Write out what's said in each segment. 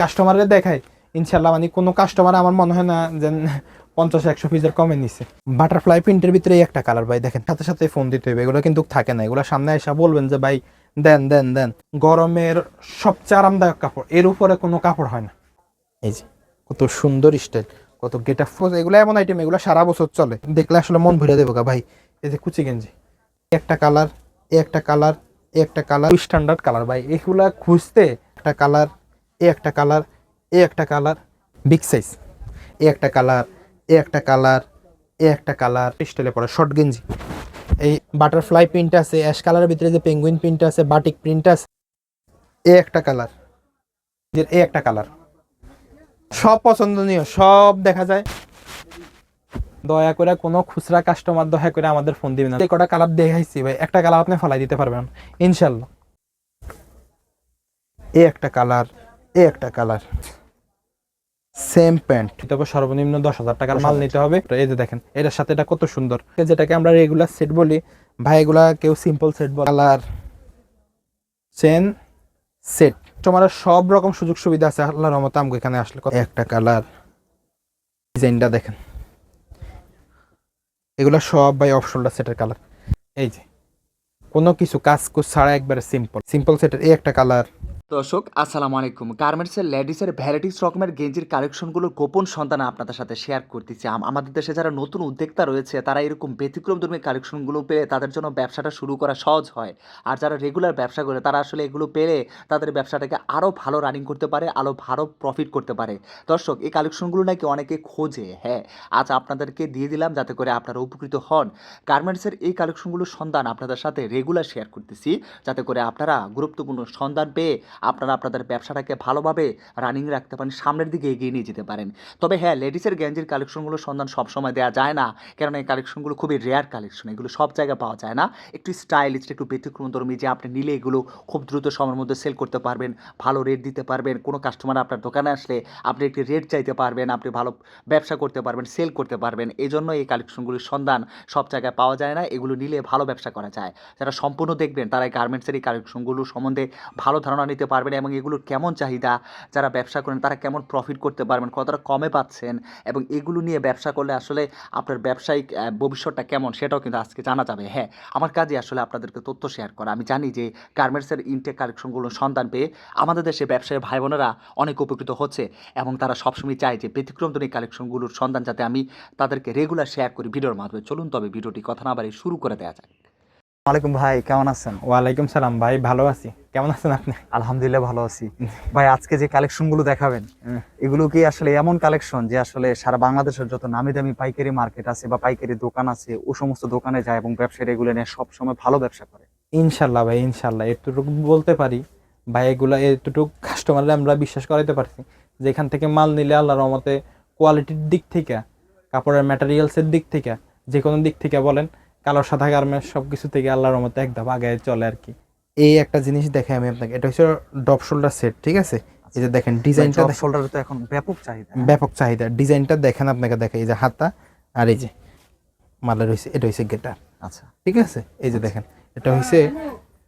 কাস্টমারে দেখায় ইনশাল্লাহ মানে কোনো কাস্টমার আমার মনে হয় না যে পঞ্চাশ, একশো পিসের কমে নিছে। বাটারফ্লাই প্রিন্টের ভিতরে একটা কালার ভাই, দেখেন, সাথে সাথে ফোন দিতে হবে, এগুলো কিন্তু থাকে না, এগুলো সামনে এসে বলবেন যে, ভাই, দেন দেন দেন। গরমের সবচেয়ে আরামদায়ক কাপড়, এর উপরে কোনো কাপড় হয় না। এই যে, কত সুন্দর স্টাইল কত গেট আপ এগুলো এমন আইটেম এগুলো সারা বছর চলে। দেখলে আসলে মন ভরে দেবো গা ভাই। এই যে কুচি গেঞ্জি একটা কালার একটা কালার একটা কালার স্ট্যান্ডার্ড কালার ভাই, এগুলা খুঁজতে একটা কালার এই একটা কালার, এ একটা কালার, বিগ সাইজ। এ একটা কালার, এ একটা কালার, এ একটা কালার। স্টাইলে পড়ে শর্ট গেঞ্জি। এই বাটারফ্লাই প্রিন্ট আছে, অ্যাশ কালারের ভিতরে যে পেঙ্গুইন প্রিন্ট আছে, বাটিক প্রিন্ট আছে। এ একটা কালার। যে এ একটা কালার। সব পছন্দনীয়, সব দেখা যায়। দয়া করে কোনো খুচরা কাস্টমার দয়া করে আমাদের ফোন দিবেন না। কটা কালার দেখাইছি ভাই, একটা কালার আপনি ফলাই দিতে পারবেন ইনশাল্লাহ এ একটা কালার এই একটা কালার। Same pant. তবে সর্বনিম্ন দশ হাজার টাকার মাল নিতে হবে। এই যে দেখেন এটার সাথে এটা কত সুন্দর। যেটাকে আমরা রেগুলার সেট বলি। ভাই এগুলা কেউ সিম্পল সেট বলে। কালার চেন সেট তোমার সব রকম সুযোগ সুবিধা আছে। আল্লাহর রহমতে আমগো এখানে আসলে একটা কালার। ডিজাইনটা দেখেন। এগুলো সব ভাই অফ শোল্ডার সেটের কালার। এই যে কোনো কিছু কাজ কুচ ছাড়া একবারে সিম্পল সিম্পল সেটের এই একটা কালার। দর্শক, আসসালামু আলাইকুম। গার্মেন্টসের লেডিসের ভ্যারাইটিস রকমের গেঞ্জির কালেকশনগুলোর গোপন সন্ধান আপনাদের সাথে শেয়ার করতেছি। আম- আমাদের দেশে যারা নতুন উদ্যোক্তা রয়েছে, তারা এরকম ব্যতিক্রম ব্যতিক্রমধর্মী কালেকশনগুলো পেলে তাদের জন্য ব্যবসাটা শুরু করা সহজ হয়। আর যারা রেগুলার ব্যবসা করে, তারা আসলে এগুলো পেলে তাদের ব্যবসাটাকে আরও ভালো রানিং করতে পারে আরও ভালো প্রফিট করতে পারে। দর্শক, এই কালেকশনগুলো নাকি অনেকে খোঁজে হ্যাঁ। আজ আপনাদেরকে দিয়ে দিলাম যাতে করে আপনারা উপকৃত হন। গার্মেন্টসের এই কালেকশনগুলোর সন্ধান আপনাদের সাথে রেগুলার শেয়ার করতেছি, যাতে করে আপনারা গুরুত্বপূর্ণ সন্ধান পেয়ে আপনারা আপনাদের ব্যবসাটাকে ভালোভাবে রানিং রাখতে পারেন, সামনের দিকে এগিয়ে নিয়ে যেতে পারেন। তবে হ্যাঁ লেডিসের গেঞ্জির কালেকশনগুলোর সন্ধান সবসময় দেওয়া যায় না কারণ এই কালেকশনগুলো খুবই রেয়ার কালেকশন এগুলো সব জায়গায় পাওয়া যায় না। একটু স্টাইলিশ একটু ব্যতিক্রমধর্মী যে আপনি নিলে এগুলো খুব দ্রুত সময়ের মধ্যে সেল করতে পারবেন, ভালো রেট দিতে পারবেন। কোনো কাস্টমার আপনার দোকানে আসলে আপনি একটি রেট চাইতে পারবেন, আপনি ভালো ব্যবসা করতে পারবেন সেল করতে পারবেন। এই জন্য এই কালেকশনগুলির সন্ধান সব জায়গায় পাওয়া যায় না, এগুলো নিলে ভালো ব্যবসা করা যায়। যারা সম্পূর্ণ দেখবেন, তারা এই গার্মেন্টসের এই কালেকশনগুলো সম্বন্ধে ভালো ধারণা নিতে পারবেন এবং এগুলোর কেমন চাহিদা, যারা ব্যবসা করেন তারা কেমন প্রফিট করতে পারবেন, কতটা কমে পাচ্ছেন এবং এগুলো নিয়ে ব্যবসা করলে আসলে আপনার ব্যবসায়িক ভবিষ্যৎটা কেমন সেটাও কিন্তু আজকে জানা যাবে। হ্যাঁ আমার কাজে আসলে আপনাদেরকে তথ্য শেয়ার করা। আমি জানি যে গার্মেন্টসের ইনটেক কালেকশনগুলোর সন্ধান পেয়ে আমাদের দেশে ব্যবসায়ী ভাই বোনেরা অনেক উপকৃত হচ্ছে এবং তারা সবসময় চায় যে ব্যতিক্রমধর্মী কালেকশনগুলোর সন্ধান যাতে আমি তাদেরকে রেগুলার শেয়ার করি ভিডিওর মাধ্যমে। চলুন তবে ভিডিওটি কথা না বাড়ি শুরু করে দেওয়া যাক। ওয়ালাইকুম ভাই কেমন আছেন? ওয়ালাইকুম সালাম ভাই ভালো আছি। কেমন আছেন আপনি? আলহামদুলিল্লাহ ভালো আছি। ভাই আজকে যে কালেকশনগুলো দেখাবেন এগুলো কি আসলে এমন কালেকশন যে আসলে সারা বাংলাদেশের যত নামি দামি পাইকারি মার্কেট আছে বা পাইকারি দোকান আছে ও সমস্ত দোকানে যায় এবং ব্যবসায়ীরা এগুলো নিয়ে সবসময় ভালো ব্যবসা করে? ইনশাল্লাহ ভাই ইনশাল্লাহ। এতটুকু বলতে পারি ভাই এগুলা এতটুকু কাস্টমাররা আমরা বিশ্বাস করাইতে পারছি। যে এখান থেকে মাল নিলে আল্লাহর রহমতে কোয়ালিটির দিক থেকে কাপড়ের ম্যাটেরিয়ালসের দিক থেকে যে কোনো দিক থেকে বলেন কালো সাদা গার্মেন্টস সব কিছু থেকে আল্লাহর রহমতে এক ধাপ আগে চলে আর কি। এই একটা জিনিস দেখে আমি আপনাকে। এটা হচ্ছে ডপ শোল্ডার সেট ঠিক আছে? এই যে দেখেন ডিজাইনটা শোল্ডার তো এখন ব্যাপক চাহিদা। ব্যাপক চাহিদা। ডিজাইনটা দেখেন আপনাকে দেখে এই যে হাতা আর এই যে মালের হয়েছে এটা হয়েছে গেটার। আচ্ছা। ঠিক আছে? এই যে দেখেন এটা হয়েছে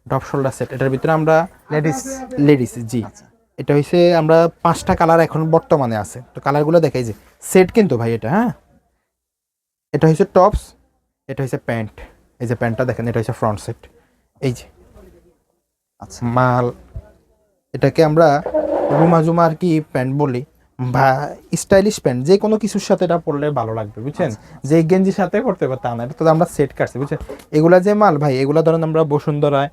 ডপ শোল্ডার সেট। এটার ভিতরে আমরা লেডিস লেডিস জি। আচ্ছা। এটা হয়েছে আমরা পাঁচটা কালার এখন বর্তমানে আছে। তো কালারগুলো দেখাই যে। সেট কিন্তু ভাই এটা হ্যাঁ? এটা হয়েছে টপস এটা হয়েছে প্যান্ট। এই যে প্যান্টটা দেখেন এটা হয়েছে ফ্রন্ট সেট। এই যে। আচ্ছা। মাল। এটাকে আমরা রুমা জুমা আর কি প্যান্ট বলি বা স্টাইলিশ প্যান্ট যে কোনো কিছুর সাথে এটা পরলে ভালো লাগবে বুঝছেন? যে গেঞ্জির সাথে পরতে পারে তা না এটা তো আমরা সেট কাটছি বুঝছেন? এগুলা যে মাল ভাই এগুলা ধরেন আমরা বসুন্ধরায়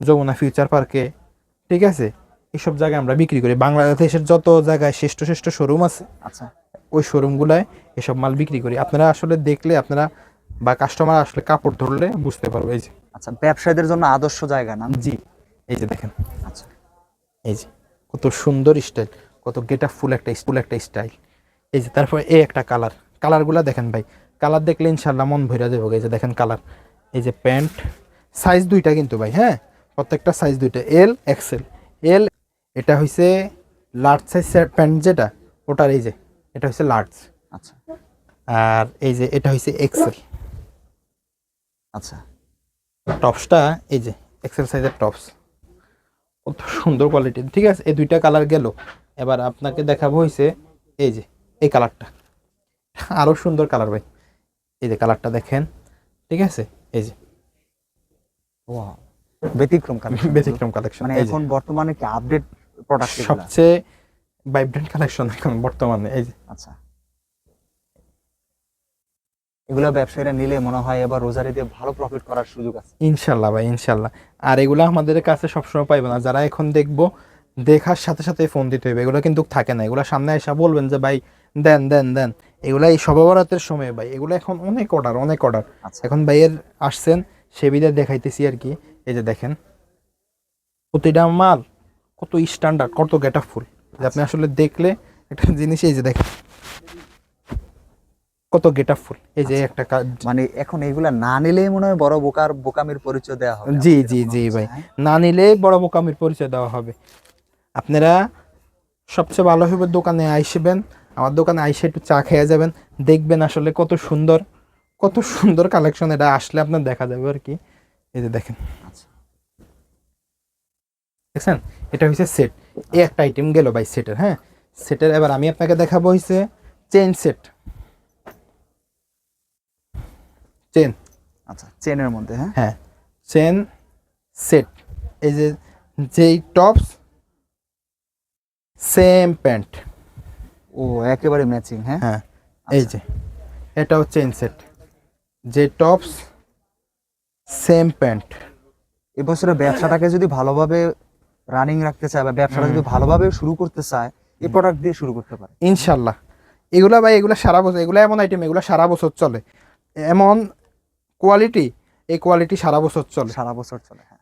যমুনা ফিউচার পার্কে ঠিক আছে? এইসব জায়গায় আমরা বিক্রি করি। বাংলাদেশের যত জায়গায় শ্রেষ্ঠ শ্রেষ্ঠ শোরুম আছে আচ্ছা। ওই শোরুমগুলায় এসব মাল বিক্রি করি। আপনারা আসলে দেখলে আপনারা বা কাস্টমার আসলে কাপড় ধরলে বুঝতে পারবে এই যে। আচ্ছা ব্যবসায়ীদের জন্য আদর্শ জায়গা না? জি এই যে দেখেন। আচ্ছা। এই যে কত সুন্দর স্টাইল কত গেটা ফুল একটা ফুল একটা স্টাইল এই যে তারপর এই একটা কালার কালারগুলো দেখেন ভাই কালার দেখলে ইনশাল্লাহ মন ভরে দেবো এই যে দেখেন কালার এই যে প্যান্ট সাইজ দুইটা কিন্তু ভাই হ্যাঁ? প্রত্যেকটা সাইজ দুইটা এল এক্সেল এল এটা হইছে লার্জ সাইজ প্যান্ট যেটা ওটার এই যে এটা হচ্ছে লার্জ আচ্ছা। আর এই যে এটা হইছে এক্সেল আচ্ছা। টপসটা এই যে এক্সেল সাইজের টপস। কত সুন্দর কোয়ালিটির ঠিক আছে এই দুইটা কালার গেল। এবার আপনাকে দেখাবো হয়েছে এই যে এই কালারটা আরও সুন্দর কালার ভাই। এই যে কালারটা দেখেন। ঠিক আছে এই যে। ব্যতিক্রম কালেকশন ব্যতিক্রম কালেকশন মানে এখন বর্তমানে কি আপডেট প্রোডাক্ট সবচেয়ে ভাইব্রেন্ট কালেকশন এখন বর্তমানে এই যে। আচ্ছা। এগুলো ব্যবসায়ীরা নিলে মনে হয় এবার রোজারি দিয়ে ভালো প্রফিট করার সুযোগ আছে। ইনশাল্লাহ ভাই ইনশাল্লাহ। আর এগুলো আমাদের কাছে সবসময় পাইবে না। যারা এখন দেখব দেখার সাথে সাথে ফোন দিতে হবে এগুলো কিন্তু থাকে না। এগুলো সামনে এসে বলবেন যে ভাই দেন দেন দেন। এগুলা এই সবাবরাতের সময় ভাই। এগুলো এখন অনেক অর্ডার অনেক অর্ডার আচ্ছা। এখন ভাইয়ের আসছেন সে বিদে দেখাইতেছি আর কি। এই যে দেখেন প্রতিটা মাল কত স্ট্যান্ডার্ড কত গেটা ফুল। যে আপনি আসলে দেখলে একটা জিনিস এই যে দেখেন। কত গেটা ফুল? এই যে একটা কা- মানে এখন এইগুলা না নিলেই মনে হয় বড় বোকার বোকামির পরিচয় দেওয়া হবে। জি জি জি ভাই। হ্যাঁ? না নিলে বড় বোকামির পরিচয় দেওয়া হবে। আপনারা সবচেয়ে ভালো হবে দোকানে আইসবেন। আমার দোকানে আইসে একটু চা খেয়ে যাবেন। দেখবেন আসলে কত সুন্দর কত সুন্দর কালেকশন এটা আসলে আপনার দেখা যাবে আর কি। এই যে দেখেন। আচ্ছা। দেখছেন? এটা হচ্ছে সেট এই একটা আইটেম গেল ভাই সেটের হ্যাঁ? সেটের এবার আমি আপনাকে দেখাবো হচ্ছে চেন সেট চেন আচ্ছা চেনের মধ্যে হ্যাঁ? হ্যাঁ চেন সেট এই যে যেই টপস সেম প্যান্ট ও একেবারে ম্যাচিং হ্যাঁ? হ্যাঁ এই যে এটাও চেন সেট যে টপস সেম প্যান্ট এবছরে ব্যবসাটাকে যদি ভালোভাবে রানিং রাখতে চায় বা ব্যবসাটা যদি ভালোভাবে শুরু করতে চায় এই প্রোডাক্ট দিয়ে শুরু করতে পারে। ইনশাল্লাহ। এগুলা ভাই এগুলো সারা বছর এগুলো এমন আইটেম এগুলা সারা বছর চলে। এমন কোয়ালিটি এই কোয়ালিটি সারা বছর চলে। সারা বছর চলে হ্যাঁ।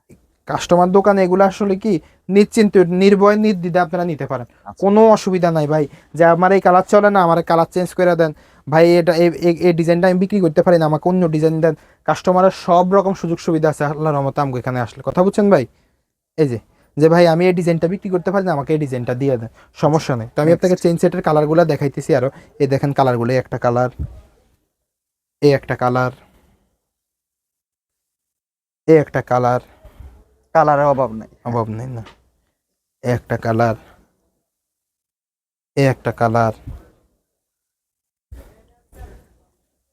কাস্টমার দোকানে এগুলো আসলে কি নিশ্চিন্ত নির্ভয় নির্দ্বিধা আপনারা নিতে পারেন। আচ্ছা। কোনো অসুবিধা নাই ভাই যে আমার এই কালার চলে না আমার কালার চেঞ্জ করে দেন। ভাই এটা এই- এই- এই ডিজাইনটা আমি বিক্রি করতে পারি না আমাকে অন্য ডিজাইন দেন। কাস্টমারের সব রকম সুযোগ সুবিধা আছে আল্লাহ রহমতে আমাকে এখানে আসলে। কথা বুঝছেন ভাই? এই যে যে ভাই আমি এই ডিজাইনটা বিক্রি করতে পারি না আমাকে এই ডিজাইনটা দিয়ে দেন। সমস্যা নেই। তো আমি আপনাকে চেঞ্জ সেটের কালারগুলো দেখাইতেছি আরও এই দেখেন কালারগুলো একটা কালার এই একটা কালার এই একটা কালার কালারের অভাব নাই। অভাব নেই না। এ একটা কালার এ একটা কালার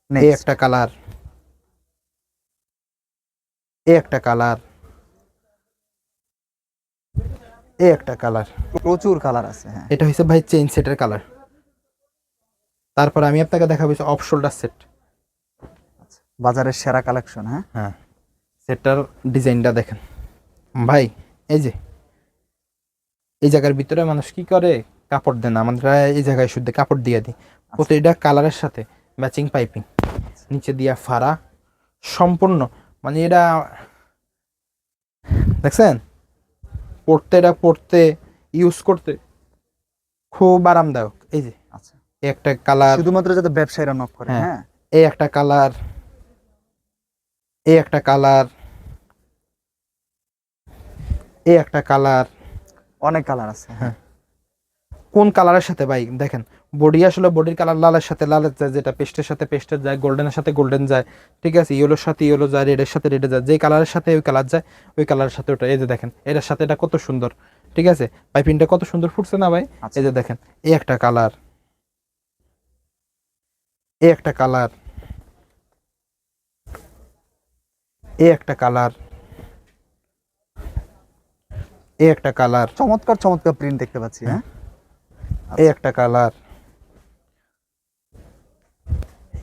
এ Next, একটা কালার এ একটা কালার এ একটা কালার। প্রচুর কালার আছে হ্যাঁ। এটা হচ্ছে ভাই চেইন সেটের কালার। তারপর আমি আপনাকে দেখাবো অফ শোল্ডার সেট। বাজারের সেরা কালেকশন হ্যাঁ? হ্যাঁ। সেটার ডিজাইনটা দেখেন। ভাই এই যে এই জায়গার ভিতরে মানুষ কি করে? কাপড় দেন আমরা এই জায়গায় শুদ্ধ কাপড় দিয়ে দিই। প্রতিটা কালারের সাথে ম্যাচিং পাইপিং নিচে দিয়া ফাড়া। সম্পূর্ণ মানে এটা দেখছেন? পড়তে এটা পড়তে ইউজ করতে খুব আরামদায়ক। এই যে আচ্ছা। এই একটা কালার শুধুমাত্র যাতে ব্যবসায়ীরা নক করে হ্যাঁ। হ্যাঁ? এই একটা কালার এই একটা কালার এই একটা কালার অনেক কালার আছে হ্যাঁ। কোন কালারের সাথে ভাই? দেখেন বডি আসলে বডির কালার লালের সাথে লালের যায় যেটা পেস্টের সাথে পেস্টের যায় গোল্ডেনের সাথে গোল্ডেন যায়। ঠিক আছে ইয়েলোর সাথে ইয়েলো যায় রেডের সাথে রেডে যায়। যে কালারের সাথে ওই কালার যায় ওই কালারের সাথে ওটা এই যে দেখেন এটার সাথে এটা কত সুন্দর। ঠিক আছে পাইপিংটা কত সুন্দর ফুটছে না ভাই? আচ্ছা। এই যে দেখেন এই একটা কালার এই একটা কালার এই একটা কালার এই একটা কালার। চমৎকার চমৎকার প্রিন্ট দেখতে পাচ্ছি হ্যাঁ? এই একটা কালার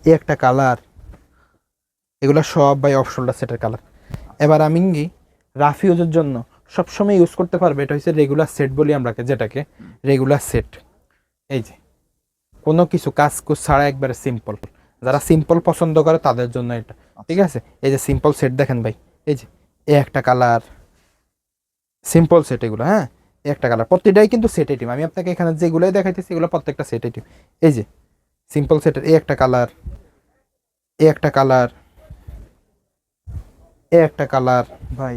এই একটা কালার। এগুলো সব বাই অফ শোল্ডার সেটের কালার। এবার আমি কি রাফ ইউজের জন্য। সবসময় ইউজ করতে পারবে এটা হচ্ছে রেগুলার সেট বলি আমরা যেটাকে রেগুলার সেট এই যে কোনো কিছু কাজ কুজ ছাড়া একবারে সিম্পল যারা সিম্পল পছন্দ করে তাদের জন্য এটা। ঠিক আছে? এই যে সিম্পল সেট দেখেন ভাই এই যে এই একটা কালার সিম্পল সেট এগুলো হ্যাঁ? একটা কালার প্রত্যেকটাই কিন্তু সেট আইটেম আমি আপনাকে এখানে যেগুলোই দেখাইতেছি এগুলো প্রত্যেকটা সেট আইটেম এই যে সিম্পল সেটের এই একটা কালার এ একটা কালার এ একটা কালার ভাই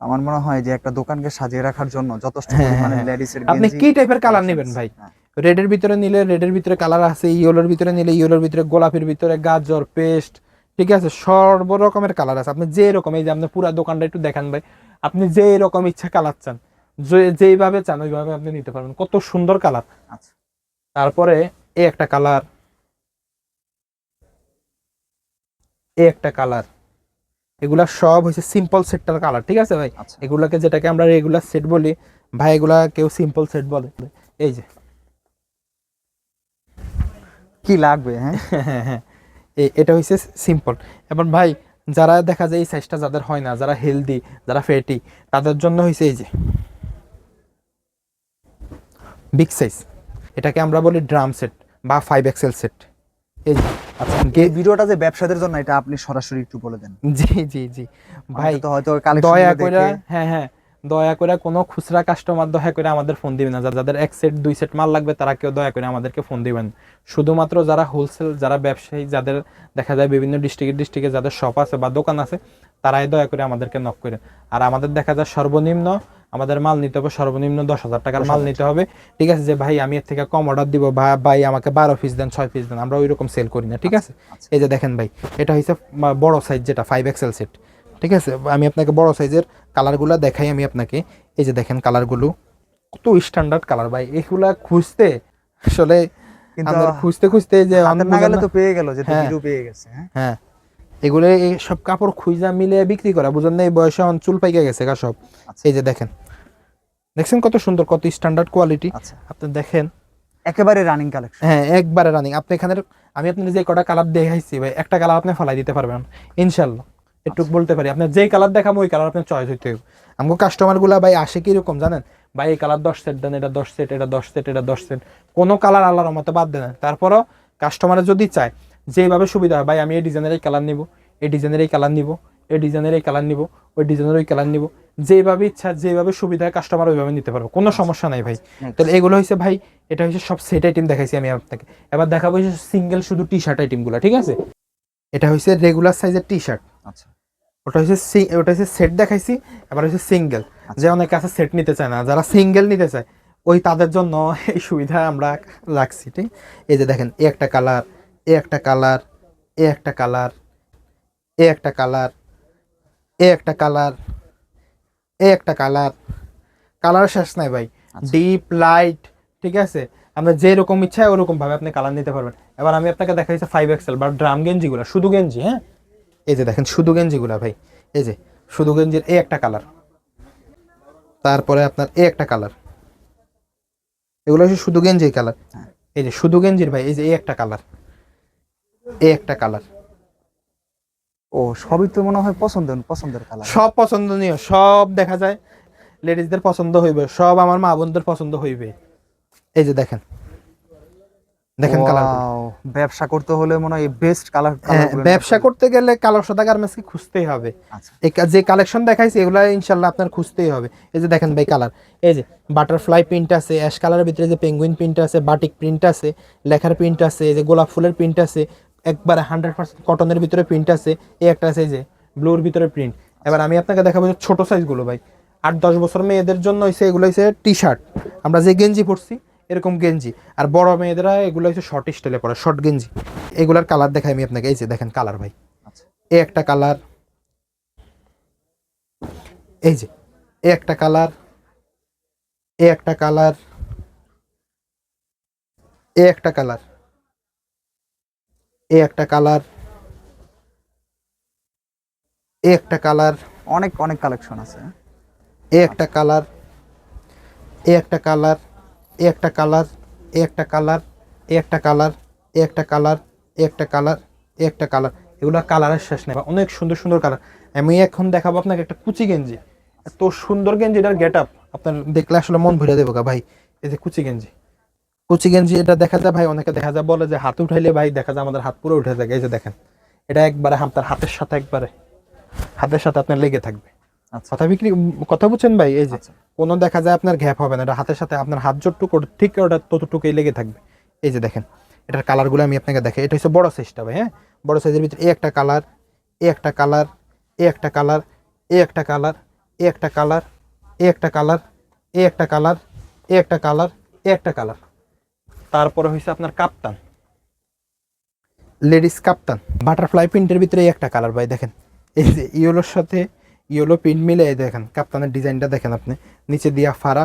আমার মনে হয় যে একটা দোকানকে সাজিয়ে রাখার জন্য যথেষ্ট হ্যাঁ, পরিমাণে হ্যাঁ। আপনি কি টাইপের কালার নেবেন ভাই? হ্যাঁ, রেডের ভিতরে নিলে রেডের ভিতরে কালার আছে ইয়েলোর ভিতরে নিলে ইয়েলোর ভিতরে গোলাপের ভিতরে গাজর পেস্ট ঠিক আছে? সর্ব রকমের কালার আছে। আপনি যে রকম এই যে আপনি পুরো দোকানটা একটু দেখান ভাই আপনি যে রকম ইচ্ছা কালার চান যেইভাবে চান ওইভাবে আপনি নিতে পারবেন। কত সুন্দর কালার আচ্ছা। তারপরে এই একটা কালার এই একটা কালার এগুলা সব হচ্ছে সিম্পল সেটটার কালার ঠিক আছে ভাই? আচ্ছা। এগুলাকে যেটাকে আমরা রেগুলার সেট বলি ভাই এগুলা কেউ সিম্পল সেট বলে এই যে। কি লাগবে হ্যাঁ? এটা হচ্ছে সিম্পল এবার ভাই যারা দেখা যায় এই সাইজটা যাদের হয় না যারা হেলদি যারা ফ্যাটি তাদের জন্য হয়েছে এই যে বিগ সাইজ এটাকে আমরা বলি ড্রাম সেট বা ফাইভ এক্সেল সেট এই যে আচ্ছা ভিডিওটা যে ব্যবসাদের জন্য এটা আপনি সরাসরি একটু বলে দেন। জি জি জি। ভাই তো হয়তো দয়া করে হ্যাঁ হ্যাঁ। দয়া করে কোনো খুচরা কাস্টমার দয়া করে আমাদের ফোন দিবেন না। যাদের এক সেট দুই সেট মাল লাগবে তারা কেউ দয়া করে আমাদেরকে ফোন দিবেন। শুধুমাত্র যারা হোলসেল যারা ব্যবসায়ী যাদের দেখা যায় বিভিন্ন ডিস্ট্রিক্টে ডিস্ট্রিক্টে যাদের শপ আছে বা দোকান আছে তারাই দয়া করে আমাদেরকে নক করে। আর আমাদের দেখা যায় সর্বনিম্ন আমাদের মাল নিতে হবে সর্বনিম্ন দশ হাজার টাকার মাল নিতে হবে। ঠিক আছে যে ভাই আমি এর থেকে কম অর্ডার দিব বা ভাই আমাকে বারো পিস দেন ছয় পিস দেন আমরা ওই রকম সেল করি না। ঠিক আছে? আচ্ছা। এই যে দেখেন ভাই এটা হচ্ছে বড় সাইজ যেটা ফাইভ এক্সেল সেট ঠিক আছে? আমি আপনাকে বড় সাইজের কালারগুলো দেখাই আমি আপনাকে। এই যে দেখেন কালারগুলো কত স্ট্যান্ডার্ড কালার ভাই। এগুলা খুঁজতে আসলে খুঁজতে খুঁজতে যে তো পেয়ে গেল যে হ্যাঁ। পেয়ে গেছে হ্যাঁ? হ্যাঁ। এগুলো এই সব কাপড় খুঁজা মিলে বিক্রি করা বুঝেন না এই বয়সে চুল পাইকে গেছে গা সব। আচ্ছা। এই যে দেখেন। দেখছেন কত সুন্দর কত স্ট্যান্ডার্ড কোয়ালিটি আচ্ছা। আপনি দেখেন। একেবারে রানিং কালেকশন হ্যাঁ একবারে রানিং আপনি এখানে আমি আপনার যে কটা কালার দেখাইছি ভাই একটা কালার আপনি ফলাই দিতে পারবেন ইনশাল্লাহ। একটু বলতে পারি। আপনার যেই কালার দেখাবো ওই কালার আপনার চয়েস হইতে হবে আমাকে কাস্টমারগুলা ভাই আসে কীরকম জানেন? ভাই এই কালার দশ সেট দেন এটা দশ সেট এটা দশ সেট এটা দশ সেট কোনো কালার আল্লাহর মতো বাদ দেন। তারপরও কাস্টমার যদি চায় যেভাবে সুবিধা হয় ভাই আমি এই ডিজাইনের এই কালার নিব এই ডিজাইনের এই কালার নিব এই ডিজাইনের এই কালার নিব ওই ডিজাইনের ওই কালার নিব। যেভাবে ইচ্ছা যেভাবে সুবিধা কাস্টমার ওইভাবে নিতে পারব। কোনো সমস্যা নাই ভাই। তাহলে এগুলো হচ্ছে ভাই এটা হচ্ছে সব সেট আইটেম দেখাইছি আমি আপনাকে। এবার দেখাবো সিঙ্গেল শুধু টি শার্ট আইটেমগুলো ঠিক আছে? এটা হচ্ছে রেগুলার সাইজের টি শার্ট আচ্ছা। ওটা হচ্ছে সি- ওটা হচ্ছে সেট দেখাইছি এবার হচ্ছে সিঙ্গেল যে অনেকে আছে সেট নিতে চায় না যারা সিঙ্গেল নিতে চায় ওই তাদের জন্য এই সুবিধা আমরা রাখছি ঠিক? এই যে দেখেন এ একটা কালার এ একটা কালার এ একটা কালার এ একটা কালার এ একটা কালার এ একটা কালার কালার শেষ নাই ভাই। আচ্ছা। ডিপ লাইট ঠিক আছে? আপনার যেরকম ইচ্ছা ওরকম ভাবে আপনি কালার নিতে পারবেন। এবার আমি আপনাকে দেখাইছি ফাইভ এক্সেল বা ড্রাম গেঞ্জিগুলো শুধু গেঞ্জি হ্যাঁ? এই যে দেখেন শুধু গেঞ্জিগুলা ভাই এই যে শুধু গেঞ্জির এই একটা কালার। তারপরে আপনার এই একটা কালার। এগুলো হচ্ছে শুধু গেঞ্জির কালার। হ্যাঁ। এই যে শুধু গেঞ্জির ভাই এই যে এই একটা কালার। এই একটা কালার। ও সবই তো মনে হয় পছন্দ পছন্দের কালার। সব পছন্দনীয় সব দেখা যায়। লেডিসদের পছন্দ হইবে সব আমার মা বোনদের পছন্দ হইবে। এই যে দেখেন। দেখেন কালার ব্যবসা করতে হলে মনে হয় বেস্ট কালার হ্যাঁ, ব্যবসা করতে গেলে কালো সাদা গার্মেন্টস কি খুঁজতেই হবে। আচ্ছা। যে কালেকশন দেখাইছি এগুলো ইনশাল্লাহ আপনার খুঁজতেই হবে। এই যে দেখেন ভাই কালার এই যে বাটারফ্লাই প্রিন্ট আছে অ্যাশ কালারের ভিতরে যে পেঙ্গুইন প্রিন্ট আছে বাটিক প্রিন্ট আছে লেখার প্রিন্ট আছে এই যে গোলাপ ফুলের প্রিন্ট আছে একবারে হান্ড্রেড পার্সেন্ট কটনের ভিতরে প্রিন্ট আছে এই একটা আছে এই যে ব্লুর ভিতরে প্রিন্ট এবার আমি আপনাকে দেখাবো যে ছোট সাইজগুলো ভাই। আট দশ বছর মেয়েদের জন্য হয়েছে এগুলো হয়েছে টি শার্ট আমরা যে গেঞ্জি পরছি এরকম গেঞ্জি। আর বড় মেয়েদেরা এগুলো হচ্ছে শর্ট স্টাইলে পরে শর্ট গেঞ্জি। এগুলার কালার দেখাই আমি আপনাকে এই যে দেখেন কালার ভাই। এ একটা কালার এই যে এ একটা কালার এ একটা কালার এ একটা কালার এ একটা কালার এ একটা কালার অনেক অনেক কালেকশন আছে। এ একটা কালার এ একটা কালার এই একটা কালার এই একটা কালার এই একটা কালার এই একটা কালার এই একটা কালার এই একটা কালার। এগুলো কালারের শেষ নেই। অনেক সুন্দর সুন্দর কালার। আমি এখন দেখাবো আপনাকে একটা কুচি গেঞ্জি। এত সুন্দর গেঞ্জি এটার গেট আপ আপনার দেখলে আসলে মন ভরে দেবো গা ভাই। এই যে কুচি গেঞ্জি। কুচি গেঞ্জি এটা দেখা যায় ভাই অনেকে দেখা যায় বলে যে হাত উঠাইলে ভাই দেখা যায় আমাদের হাত পুরো উঠে যায়। এই যে দেখেন এটা একবারে আপনার হাতের সাথে একবারে হাতের সাথে আপনার লেগে থাকবে। আচ্ছা। কথা বিক্রি কথা বুঝছেন ভাই? এই যে আচ্ছা। কোনো দেখা যায় আপনার গ্যাপ হবে না এটা হাতের সাথে আপনার হাত জোটটুকু ঠিক ওটা ততটুকুই লেগে থাকবে এই যে দেখেন এটার কালারগুলো আমি আপনাকে দেখাই এটা হচ্ছে বড় সাইজটা ভাই হ্যাঁ বড় সাইজের ভিতরে এই একটা কালার এই একটা কালার এই একটা কালার এই একটা কালার এই একটা কালার এই একটা কালার এই একটা কালার এই একটা কালার এই একটা কালার তারপরে হয়েছে আপনার কাপ্তান লেডিস কাপ্তান বাটারফ্লাই প্রিন্টের ভিতরে একটা কালার ভাই দেখেন এই যে ইয়েলোর সাথে ইয়েলো প্রিন্ট মিলে এই দেখেন কাপ্তানের ডিজাইনটা দেখেন আপনি। নিচে দিয়া ফাড়া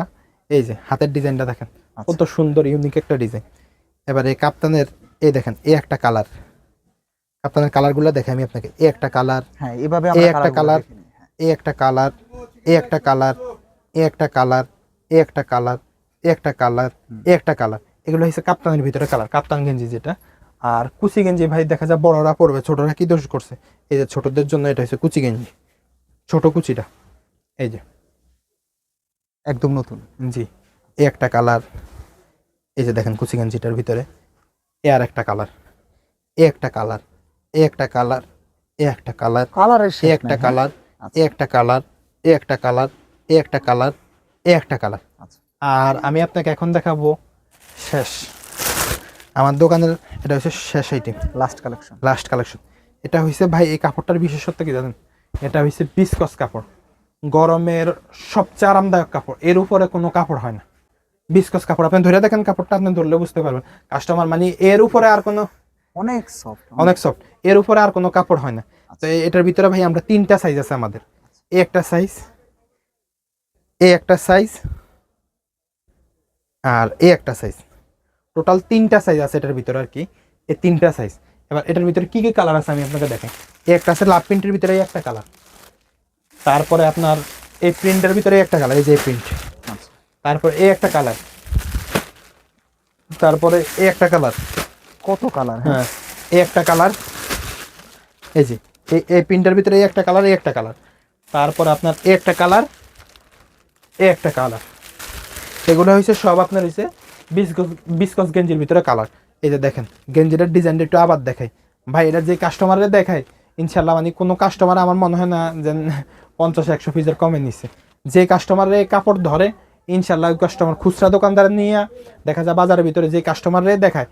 এই যে হাতের ডিজাইনটা দেখেন। আচ্ছা। কত সুন্দর ইউনিক একটা ডিজাইন এবার এই কাপ্তানের এই দেখেন এই একটা কালার কাপ্তানের কালারগুলো দেখে আমি আপনাকে এই একটা কালার হ্যাঁ এভাবে এই একটা কালার colour, এই একটা কালার এই একটা কালার এই একটা কালার এই একটা কালার এই একটা কালার এই একটা কালার এগুলো হচ্ছে কাপ্তানের ভিতরে কালার কাপ্তান গেঞ্জি যেটা। আর কুচি গেঞ্জি ভাই দেখা যায় বড়রা পড়বে ছোটরা কি দোষ করছে? এই যে ছোটদের জন্য এটা হচ্ছে কুচি গেঞ্জি। ছোট কুচিটা। এই যে। একদম নতুন। জি। এই একটা কালার। এই যে দেখেন কুচি গেঞ্জিটার ভিতরে। এ আর একটা কালার। এ একটা কালার। এ একটা কালার। এ একটা কালার। কালারের এ একটা কালার। এ একটা কালার। এ একটা কালার। এ একটা কালার। এ একটা কালার। আচ্ছা। আর আমি আপনাকে এখন দেখাবো শেষ। আমার দোকানের এটা হচ্ছে শেষ item last collection last collection এটা হয়েছে ভাই এই কাপড়টার বিশেষত্ব কি জানেন? এটা হয়েছে বিসকস কাপড়। গরমের সবচেয়ে আরামদায়ক কাপড়। এর উপরে কোনো কাপড় হয় না। বিসকস কাপড় আপনি ধরে দেখেন কাপড়টা আপনি ধরলে বুঝতে পারবেন। কাস্টমার মানে এর উপরে আর কোনো অনেক সফট অনেক সফট এর উপরে আর কোনো কাপড় হয় না। তো এটার ভিতরে ভাই আমরা তিনটা সাইজ আছে আমাদের। এ একটা সাইজ এ একটা সাইজ আর এ একটা সাইজ টোটাল তিনটা সাইজ আছে এটার ভিতরে আর কি। এই তিনটা সাইজ এবার এটার ভিতরে কি কি কালার আছে আমি আপনাকে দেখাই একটা আছে লাভ প্রিন্টের ভিতরে একটা কালার তারপরে আপনার এই প্রিন্টের ভিতরে একটা কালার এই যে প্রিন্ট আচ্ছা তারপর এই একটা কালার তারপরে এই একটা কালার কত কালার হ্যাঁ হ্যাঁ এই একটা কালার এই যে এই এই প্রিন্টার ভিতরে এই একটা কালার এই একটা কালার তারপর আপনার এই একটা কালার এই একটা কালার এগুলো হয়েছে সব আপনার হয়েছে বিস্কস বিস্কস গেঞ্জির ভিতরে কালার এই যে দেখেন, গেঞ্জিটার ডিজাইনটা একটু আবার দেখাই। ভাই, এটা যে কাস্টমারে দেখায় ইনশাল্লাহ মানে কোনো কাস্টমার আমার মনে হয় না যে পঞ্চাশ, একশো পিসের কমে নিছে। যে কাস্টমারে কাপড় ধরে ইনশাল্লাহ ওই কাস্টমার খুচরা দোকানদার নিয়ে দেখা যায় বাজারের ভিতরে যে কাস্টমারে দেখায়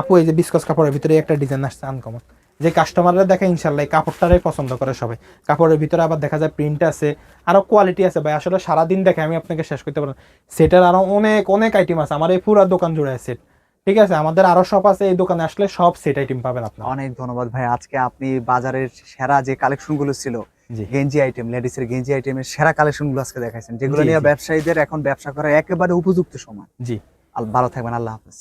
আপু, এই যে বিস্কস কাপড়ের ভিতরে একটা ডিজাইন আসছে আনকমন যে কাস্টমাররা দেখে ইনশাল্লাহ এই কাপড়টারাই পছন্দ করে সবাই। কাপড়ের ভিতরে আবার দেখা যায় প্রিন্ট আছে আরও কোয়ালিটি আছে। ভাই, আসলে সারাদিন দেখে আমি আপনাকে শেষ করতে পারব না। সেটার আরও অনেক অনেক আইটেম আছে। আমার এই পুরো দোকান জুড়ে আছে। ঠিক আছে আমাদের আরও সব আছে এই দোকানে আসলে সব সেট আইটেম পাবেন আপনি অনেক ধন্যবাদ ভাই আজকে আপনি বাজারের সেরা যে কালেকশনগুলো ছিল গেঞ্জি আইটেম লেডিসের গেঞ্জি আইটেমের সেরা কালেকশনগুলো আজকে দেখাইছেন যেগুলো নিয়ে ব্যবসায়ীদের এখন ব্যবসা করা একেবারে উপযুক্ত সময়। জি। ভালো থাকবেন আল্লাহ হাফেজ।